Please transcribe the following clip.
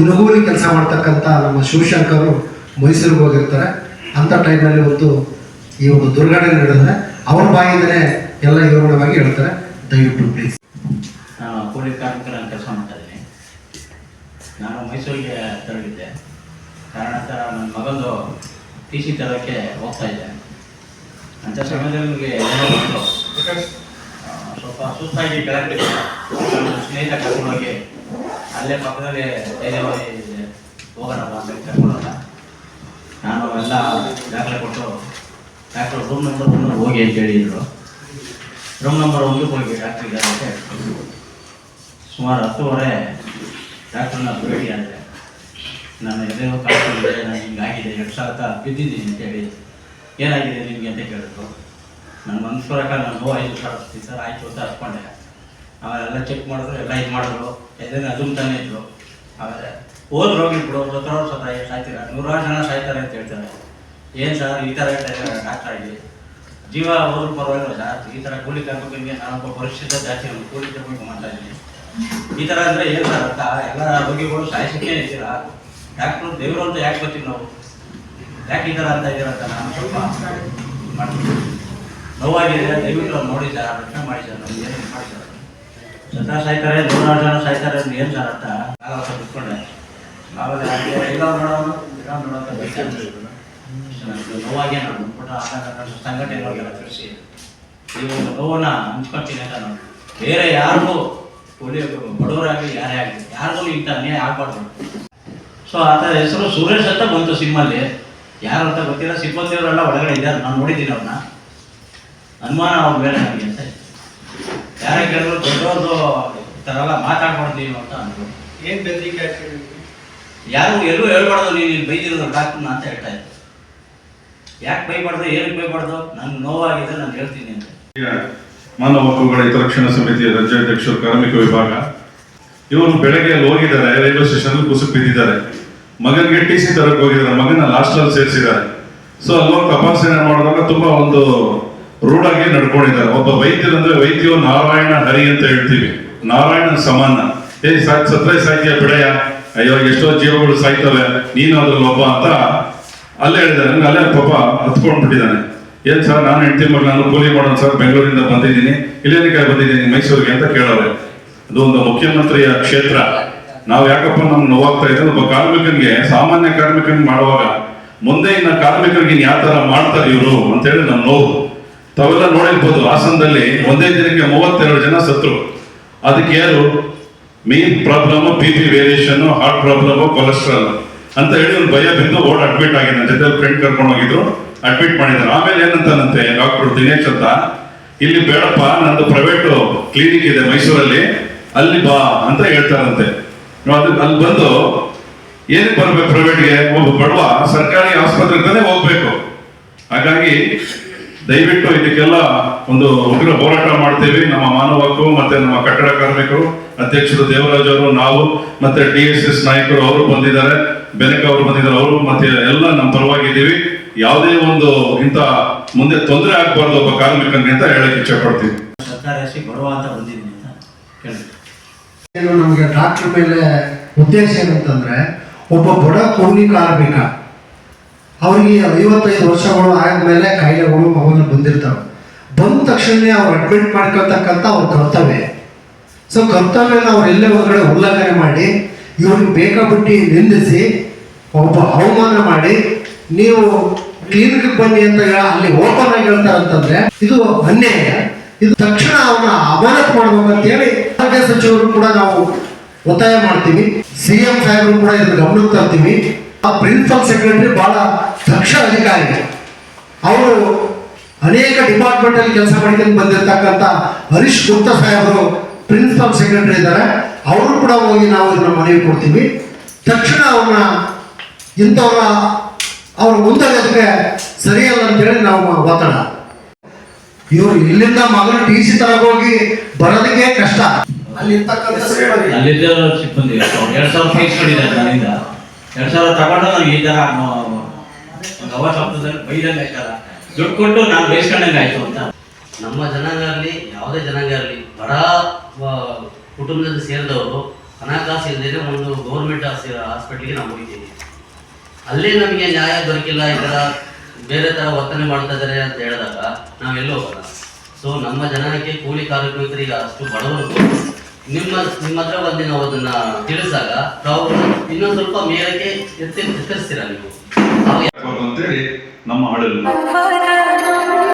ದಿನಗೂಲಿ ಕೆಲಸ ಮಾಡ್ತಕ್ಕಂಥ ನಮ್ಮ ಶಿವಶಂಕರು ಮೈಸೂರಿಗೆ ಹೋಗಿರ್ತಾರೆ. ಅಂಥ ಟೈಮ್ನಲ್ಲಿ ಒಂದು ಈ ಒಂದು ದುರ್ಘಟನೆ ನಡೆದ್ರೆ ಅವ್ರ ಬಾಯಿಂದಲೇ ಎಲ್ಲ ವಿವರಣವಾಗಿ ಹೇಳ್ತಾರೆ. ದಯವಿಟ್ಟು ಪ್ಲೀಸ್ ನಾನು ಕೂಲಿ ಕಾರ್ಮಿಕರ ಕೆಲಸ ಮಾಡ್ತಾ ಇದ್ದೀನಿ. ನಾನು ಮೈಸೂರಿಗೆ ತೆರಳಿದ್ದೆ. ಕಾರಣಾಂತರ ನನ್ನ ಮಗಂದು ಟಿ ಸಿ ತರೋಕ್ಕೆ ಹೋಗ್ತಾ ಇದ್ದೆ. ಅಂಥ ಸಮಯದಲ್ಲಿ ನನಗೆ ಸ್ವಲ್ಪ ಸುಸ್ತಾಗಿ ನನ್ನ ಸ್ನೇಹಿತ ಕರ್ಕೊಂಡೋಗಿ ಅಲ್ಲೇ ಪಕ್ಕದಲ್ಲಿ ಧೈರ್ಯವಾಗಿ ಹೋಗೋಣ ಅಂತ ನಾನು ಎಲ್ಲ ದಾಖಲೆ ಕೊಟ್ಟು ಡಾಕ್ಟರ್ ರೂಮ್ ನಂಬರ್ ಒಂದು ಹೋಗಿ ಅಂತ ಹೇಳಿದ್ರು. ರೂಮ್ ನಂಬರ್ ಒಂದು ಹೋಗಿ ಡಾಕ್ಟರ್ ಇದ್ದಾರೆ ಸುಮಾರು ಹತ್ತುವರೆ ಡಾಕ್ಟ್ರನ್ನ ಭೇಟಿ ಆದರೆ ನಾನು ಎದೆನೋ ಕಾಲ್ಕೊಂಡಿದ್ದೆ ನಾನು ಹಿಂಗಾಗಿದೆ ಎರಡು ಸಾವಿರ ಬಿದ್ದಿದ್ದೀನಿ ಅಂತ ಹೇಳಿ ಏನಾಗಿದೆ ನಿಮಗೆ ಅಂತ ಕೇಳಿದ್ರು. ನನ್ನ ಮನಸ್ಸು ಪ್ರಕಾರ ನಾನು ನೋವು ಐದು ಸಾವಿರ ಸರ್, ಆಯಿತು ಅಂತ ಹತ್ಕೊಂಡೆ ಎಲ್ಲ ಚೆಕ್ ಮಾಡಿದ್ರು, ಎಲ್ಲ ಇದು ಮಾಡಿದ್ರು. ಎದೆನ ಅದುಮ್ತಾನೆ ಇದ್ರು. ಆಮೇಲೆ ಹೋದ್ರು ಹೋಗಿ ಬಿಡು ಸತ್ತರೋರು ಸತ ಸಾಯ್ತೀರ? ನೂರಾರು ಜನ ಸಾಯ್ತಾರೆ ಅಂತ ಹೇಳ್ತಾರೆ. ಏನು ಸರ್ ಈ ಥರ ಹೇಳ್ತಾ ಡಾಕ್ಟರ್ ಆಗಿ. ಜೀವ ಹೋದ್ರು ಪರವಾಗಿಲ್ಲ ಸರ್ ಈ ಥರ ಕೂಲಿ ಕಾರ್ಮಿಕರಿಗೆ ನಾನೊಬ್ಬ ಪರಿಶುದ್ಧ ಜಾಸ್ತಿ ನಮ್ಮ ಕೂಲಿ ಕಾರ್ಮಿಕ ಮಾಡ್ತಾ ಇದ್ದೀನಿ ಈ ಥರ ಅಂದರೆ ಏನು ಸರ್ ಅಂತ ಎಲ್ಲ ರೋಗಿಗಳು ಸಾಯಿಸಕ್ಕೆ ಇದ್ದೀರಾ? ಡಾಕ್ಟ್ರು ದೇವರು ಅಂತ ಯಾಕೆ ಬರ್ತೀವಿ ನಾವು? ಯಾಕೆ ಈ ಥರ ಅಂತ ಇದ್ದೀರ ಅಂತ ನಾನು ಸ್ವಲ್ಪ ಮಾಡ್ತೀನಿ. ನೋವಾಗಿದೆ, ದಯವಿಟ್ಟು ನೋಡಿ ಸರ್ ರಕ್ಷಣೆ ಮಾಡಿ ಸರ್ ನಮ್ಗೆ ಏನು ಮಾಡಿ ಸರ್ ಸದಾ ಸಾಯ್ತಾರೆ ನೂರಾರು ಜನ ಸಾಯ್ತಾರೆ ಅಂದ್ರೆ ಏನು ಸರ್ ಅಂತ ನಾನು ಸ್ವಲ್ಪ ಬಿಟ್ಕೊಂಡೆ ಆಮೇಲೆ ಇಲ್ಲ ನೋಡೋಣ ಇಲ್ಲ ಬೈತಾರೆ. ನನಗೆ ನೋವಾಗೆ ನಾನು ಬಿಟ್ಬಿಟ್ಟು ಆಗ ನನ್ನ ಸಂಘಟನೆಗಳಿಗೆಲ್ಲ ತಿಳಿಸಿ ಈ ಒಂದು ನೋವನ್ನ ಹಂಚ್ಕೊಳ್ತೀನಿ ಅಂತ ನಾನು. ಬೇರೆ ಯಾರಿಗೂ ಪೊಲೀಸ್ ಬಡವರಾಗಲಿ ಯಾರೇ ಆಗಲಿ ಯಾರಿಗೂ ಇಂಥ ಅನ್ಯಾಯ ಆಗಬಾರ್ದು. ಸೊ ಆತ ಹೆಸರು ಸುರೇಶ್ ಅಂತ ಬಂತು ಸಿಮ್ಮಲ್ಲಿ ಯಾರು ಅಂತ ಗೊತ್ತಿಲ್ಲ. ಸಿಬ್ಬಂದಿಯವರೆಲ್ಲ ಒಳಗಡೆ ಇದ್ದಾರೆ. ನಾನು ನೋಡಿದ್ದೀನಿ ಅವ್ರನ್ನ. ಅನುಮಾನ ಅವ್ರ ಮೇಲೆ ನನಗೆ ಅಂತ ಯಾರೇ ಕೇಳಿದ್ರು ದೊಡ್ಡವ್ರದ್ದು ಈ ಥರ ಎಲ್ಲ ಮಾತಾಡ್ಬಾರ್ದು ನೀವು ಅಂತ ಅಂದರು. ಏನ್ ಬೆದರಿಕೆ ಹಾಕಿದ್ರಿ ಯಾರು ಎಲ್ಲೂ ಹೇಳ್ಬಾರ್ದು ನೀನು ಇಲ್ಲಿ ಬೈದಿರೋದು ಡಾಕ್ಟರ್ನ ಅಂತ ಹೇಳ್ತಾ ಇದ್ದೆ. ಯಾಕೆ ಬೈಬಾರ್ದು ಏನಕ್ಕೆ ಬೈಬಾರ್ದು? ನಂಗೆ ನೋವಾಗಿದೆ ನಾನು ಹೇಳ್ತೀನಿ ಅಂತ. ಈಗ ಮಾನವ ಹಕ್ಕುಗಳ ಹಿತರಕ್ಷಣಾ ಸಮಿತಿಯ ರಾಜ್ಯಾಧ್ಯಕ್ಷರು ಕಾರ್ಮಿಕ ವಿಭಾಗ ಇವರು ಬೆಳಗ್ಗೆ ಅಲ್ಲಿ ಹೋಗಿದ್ದಾರೆ ರೈಲ್ವೆ ಸ್ಟೇಷನ್ ಕುಸುಕ್ ಬಿದ್ದಿದ್ದಾರೆ. ಮಗನಿಗೆ ಟಿ ಸಿ ತರಕ್ ಹೋಗಿದ್ದಾರೆ ಮಗನ ಲಾಸ್ಟ್ ಅಲ್ಲಿ ಸೇರಿಸಿದ್ದಾರೆ. ಸೊ ಅಲ್ಲಿ ಹೋಗಿ ತಪಾಸಣೆ ಮಾಡುವಾಗ ತುಂಬಾ ಒಂದು ರೂಢ್ ಆಗಿ ನಡ್ಕೊಂಡಿದ್ದಾರೆ. ಒಬ್ಬ ವೈದ್ಯರಂದ್ರೆ ವೈದ್ಯರು ನಾರಾಯಣ ಹರಿ ಅಂತ ಹೇಳ್ತೀವಿ. ನಾರಾಯಣ ಸಮಾನ ಏ ಸತ್ರ ಸಾಹಿತ್ಯ ಬಿಡಯ್ಯ ಅಯ್ಯೋ, ಎಷ್ಟೋ ಜೀವಗಳು ಸಾಯ್ತವೆ. ನೀನು ಒಬ್ಬ ಅಂತ ಅಲ್ಲೇ ಹೇಳಿದ್ದಾರೆ. ನಂಗೆ ಅಲ್ಲೇ ಪಾಪ ಹತ್ಕೊಂಡ್ಬಿಟ್ಟಿದ್ದಾನೆ. ಏನ್ ಸರ್, ನಾನು ಹೆಂಡತಿ ಮಗ ನಾನು ಕೂಲಿ ಮಾಡೋಣ ಸರ್, ಬೆಂಗಳೂರಿಂದ ಬಂದಿದ್ದೀನಿ. ಇಲ್ಲೇನಕ್ಕೆ ಬಂದಿದ್ದೀನಿ, ಮೈಸೂರಿಗೆ ಅಂತ ಕೇಳೋರೆ. ಅದು ಒಂದು ಮುಖ್ಯಮಂತ್ರಿಯ ಕ್ಷೇತ್ರ. ನಾವು ಯಾಕಪ್ಪ ನಮ್ಗೆ ನೋವಾಗ್ತಾ ಇದೆ? ಒಬ್ಬ ಕಾರ್ಮಿಕನಿಗೆ, ಸಾಮಾನ್ಯ ಕಾರ್ಮಿಕನಿಗೆ ಮಾಡುವಾಗ, ಮುಂದೆ ಇನ್ನ ಕಾರ್ಮಿಕರಿಗೆ ಯಾವ ತರ ಮಾಡ್ತಾರೆ ಇವರು ಅಂತ ಹೇಳಿ ನಮ್ಮ ನೋವು. ತಾವೆಲ್ಲ ನೋಡಿರ್ಬೋದು. ಹಾಸನದಲ್ಲಿ ಒಂದೇ ದಿನಕ್ಕೆ ಮೂವತ್ತೆರಡು ಜನ ಸತ್ರು. ಅದಕ್ಕೆ ಯಾರು? Main problem B P variation heart problem cholesterol ಅಂತ ಹೇಳಿ ಒಂದು ಭಯ ಬಿದ್ದು ಓಡ್ ಅಡ್ಮಿಟ್ ಆಗಿದೆ ನನ್ನ ಜೊತೆ ಫ್ರೆಂಡ್ ಕರ್ಕೊಂಡು ಹೋಗಿದ್ರು. ಅಡ್ಮಿಟ್ ಮಾಡಿದ್ರು. ಆಮೇಲೆ ಏನಂತಾನಂತೆ ಡಾಕ್ಟರ್ ದಿನೇಶ್ ಅಂತ. ಇಲ್ಲಿ ಬೇಡಪ್ಪ, ನಂದು ಪ್ರೈವೇಟ್ ಕ್ಲಿನಿಕ್ ಇದೆ ಮೈಸೂರಲ್ಲಿ. ಅಲ್ಲಿ ಬಾ ಅಂತ ಹೇಳ್ತಾರಂತೆ. ಅದು ಅಲ್ಲಿ ಬಂದು ಏನಕ್ಕೆ ಬರ್ಬೇಕು ಪ್ರೈವೇಟ್ಗೆ ಒಬ್ಬ ಬಡವ ಸರ್ಕಾರಿ ಆಸ್ಪತ್ರೆ ಹೋಗ್ಬೇಕು. ಹಾಗಾಗಿ ದಯವಿಟ್ಟು ಇದಕ್ಕೆಲ್ಲ ಒಂದು ಉಗ್ರ ಹೋರಾಟ ಮಾಡ್ತೀವಿ. ನಮ್ಮ ಮಾನವ ಹಕ್ಕು ಮತ್ತೆ ನಮ್ಮ ಕಟ್ಟಡ ಕಾರ್ಮಿಕರು ಅಧ್ಯಕ್ಷರು ದೇವರಾಜ್ ಅವರು ನಾವು ಮತ್ತೆ ಡಿ ಎಸ್ ಎಸ್ ನಾಯಕರು ಅವರು ಬಂದಿದ್ದಾರೆ. ಬೆನಕ ಅವರು ಬಂದಿದ್ದಾರೆ. ಅವರು ಮತ್ತೆ ಎಲ್ಲ ನಮ್ಮ ಪರವಾಗಿದ್ದೀವಿ ಯಾವುದೇ ಒಂದು ಇಂಥ ಮುಂದೆ ತೊಂದರೆ ಆಗಬಾರ್ದು ಒಬ್ಬ ಕಾರ್ಮಿಕನಿಗೆ ಅಂತ ಹೇಳಕ್ಕೆ ಇಚ್ಛೆ ಪಡ್ತೀವಿ ನಮಗೆ ಡಾಕ್ಟರ್ ಮೇಲೆ ಉದ್ದೇಶ ಏನಂತಂದ್ರೆ ಒಬ್ಬ ಬಡ ಕೂಲಿ ಕಾರ್ಮಿಕ ಅವರಿಗೆ ಐವತ್ತೈದು ವರ್ಷಗಳು ಆದ್ಮೇಲೆ ಕಾಯಿಲೆಗಳು ಮಗನ ಬಂದಿರ್ತವೆ ಬಂದ ತಕ್ಷಣ ಅವ್ರು ಅಡ್ಮಿಟ್ ಮಾಡ್ಕೊಳ್ತಕ್ಕಂಥ ಅವ್ರ ಕರ್ತವ್ಯ. ಸೊ ಕರ್ತವ್ಯನ ಅವ್ರು ಎಲ್ಲೇ ಹೊರಗಡೆ ಉಲ್ಲಂಘನೆ ಮಾಡಿ, ಇವ್ರಿಗೆ ಬೇಕಾಬಿಟ್ಟು ನಿಂದಿಸಿ ಒಬ್ಬ ಅವಮಾನ ಮಾಡಿ, ನೀವು ಕ್ಲಿನಿಕ್ ಬನ್ನಿ ಅಂತ ಹೇಳ- ಅಲ್ಲಿ ಓಪನ್ ಆಗಿ ಹೇಳ್ತಾರಂತಂದ್ರೆ ಇದು ಅನ್ಯಾಯ. ಇದು ತಕ್ಷಣ ಅವನ ಅಮಾನತ್ ಮಾಡಬೇಕು ಅಂತೇಳಿ ಆರೋಗ್ಯ ಸಚಿವರು ಕೂಡ ನಾವು ಒತ್ತಾಯ ಮಾಡ್ತೀವಿ. ಸಿ ಎಂ ಸಾಹೇಬರು ಕೂಡ ಇದನ್ನ ಗಮನಕ್ಕೆ ತರ್ತೀವಿ. ಆ ಪ್ರಿನ್ಸಿಪಲ್ ಸೆಕ್ರೆಟರಿ ಬಹಳ ದಕ್ಷ ಅಧಿಕಾರಿ. ಅವರು ಅನೇಕ ಡಿಪಾರ್ಟ್ಮೆಂಟ್ ಅಲ್ಲಿ ಕೆಲಸ ಮಾಡ್ಕೊಂಡು ಬಂದಿರತಕ್ಕಂತ ಹರೀಶ್ ಗುಪ್ತಾ ಸಾಹೇಬರು ಪ್ರಿನ್ಸಿಪಲ್ ಸೆಕ್ರೆಟರಿ ಇದ್ದಾರೆ. ಅವರು ಕೂಡ ಹೋಗಿ ನಾವು ಇದನ್ನ ಮನವಿ ಕೊಡ್ತೀವಿ. ತಕ್ಷಣ ಅವ್ರನ್ನ ಇಂಥವ್ರ ಅವ್ರ ಮುಂದಾಗೋದಕ್ಕೆ ಸರಿಯಲ್ಲ ಅಂತೇಳಿ ನಾವು ಒತ್ತಡ. ಇವರು ಇಲ್ಲಿಂದ ಮಗನ ಟಿ ಸಿ ಹೋಗಿ ಬರೋದಕ್ಕೆ ಕಷ್ಟ. ಅಲ್ಲಿರ್ತಕ್ಕಂಥ ಸಿಬ್ಬಂದಿ. ಎರಡ್ ಸಾವಿರ ಫೀಸ್ ಮಾಡಿದ್ದಾರೆ ನನ್ನಿಂದ. ಎರಡ್ ಸಾವಿರ ತಗೊಂಡು ನಾನು ಈ ತರ ಬೈದಂಗೆ ದುಡ್ಡು ಕೊಟ್ಟು ನಾನು ಬೇಸ್ಕೊಂಡಂಗೆ ಆಯ್ತು ಅಂತ. ನಮ್ಮ ಜನಾಂಗ ಇರಲಿ ಯಾವುದೇ ಜನಾಂಗ ಇರಲಿ ಬಡ ಕುಟುಂಬದಲ್ಲಿ ಸೇರಿದವರು ಹಣಕಾಸು ಇಲ್ಲದೇ ಒಂದು ಗೌರ್ಮೆಂಟ್ ಹಾಸ್ಪಿಟ್ಲಿಗೆ ನಾವು ಹೋಗಿದ್ದೀವಿ. ಅಲ್ಲಿ ನಮಗೆ ನ್ಯಾಯ ದೊರಕಿಲ್ಲ, ಈ ಥರ ಬೇರೆ ಥರ ವರ್ತನೆ ಮಾಡ್ತಾ ಇದ್ದಾರೆ ಅಂತ ಹೇಳಿದಾಗ ನಾವೆಲ್ಲೂ ಹೋಗಲ್ಲ ಸೊ ನಮ್ಮ ಜನಕ್ಕೆ ಕೂಲಿ ಕಾರ್ಮಿಕರಿಗೆ ಅಷ್ಟು ಬಡವರು ನಿಮ್ಮ ನಿಮ್ಮ ಹತ್ರ ಬಂದು ನಾವು ಅದನ್ನ ತಿಳಿಸಿದಾಗ ತಾವು ಇನ್ನೊಂದು ಸ್ವಲ್ಪ ಮೇಲಕ್ಕೆ ಎತ್ತಿ, ಎತ್ತರಿಸ್ತೀರಾ ನೀವು? ಅವಾಗ ಅಂತೇಳಿ ನಮ್ಮ But